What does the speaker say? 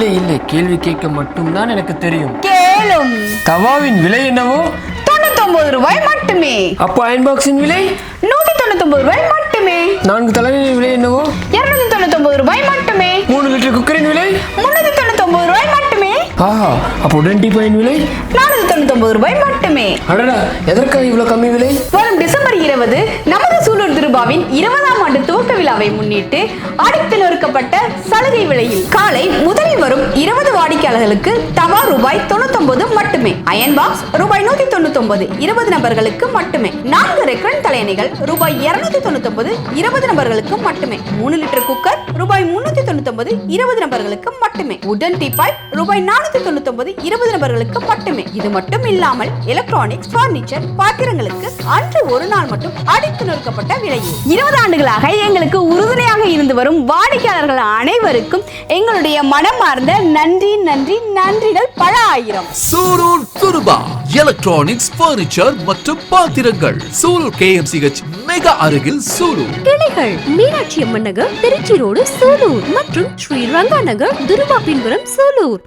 இல்லை இல்லை. கேள்வி கேட்க மட்டும்தான் எனக்கு தெரியும். கேளும். தவாவின் விலை என்னவோ? தொண்ணூத்தொன்பது ரூபாய் மட்டுமே. அப்போ அயன் பாக்ஸின் விலை? நூத்தி தொண்ணூத்தொன்பது ரூபாய் மட்டுமே. நான்கு தலைவரின் விலை என்னவோ? இருநூத்தி தொண்ணூத்தொன்பது ரூபாய் மட்டுமே. மூணு லிட்டர் குக்கரின் விலை? முன்னூத்தி தொண்ணூத்தொன்பது ரூபாய் மட்டுமே. ஆஹா அப்போ உடன் டீப்பாயின் விலை? நானூத்தி தொண்ணூத்தொன்பது ரூபாய் மட்டுமே. அடடா எதற்காக இவ்வளோ கம்மி விலை? வரும் டிசம்பர் இருபது நமது சூலூர் திருபாவின் இருபதாம் ஆண்டு துவக்க விழாவை முன்னிட்டு அடித்து நொறுக்கப்பட்ட சலுகை விலையில் காலை வாடிக்கையாளர்களுக்கு தவா ரூபாய் தொண்ணூத்தொன்பது மட்டுமே. அயன் பாக்ஸ் ரூபாய் நூத்தி தொண்ணூத்தொன்பது இருபது நபர்களுக்கு மட்டுமே. நான்கு ரெக்ரன் தலையணைகள் ரூபாய் இருநூத்தி தொண்ணூத்தொன்பது இருபது நபர்களுக்கு மட்டுமே. மூணு லிட்டர் குக்கர் ரூபாய் முன்னூத்தி தொண்ணூத்தொன்பது இருபது நபர்களுக்கு மட்டுமே. உடன் டீ பைப் ரூபாய் நானூத்தி தொண்ணூத்தொன்பது இருபது நபர்களுக்கு மட்டுமே. இது மட்டும் இல்லாமல் எலக்ட்ரானிக்ஸ் பர்னிச்சர் பாத்திரங்களுக்கு அன்று ஒரு நாள் மட்டும் அடித்து நொறுக்கப்பட்ட விலையில் இருபது ஆண்டுகளாக எங்களுக்கு உறுதுணையாக இருந்து வரும் வாடிக்கையாளர்கள் அனைவருக்கும் எங்களுடைய மனமார்ந்த நன்றி நன்றி. நன்றிகள் பல ஆயிரம். சூலூர் துருபா எலக்ட்ரானிக்ஸ் பர்னிச்சர் மற்றும் பாத்திரங்கள். சூலூர் கேஎம்சிஹெச் மெகா அருகில் சூலூர். கிளைகள் மீனாட்சி அம்மன் நகர் திருச்சி ரோடு சூலூர் மற்றும் ஸ்ரீ ரங்கா நகர் துருவா பின்புறம் சூலூர்.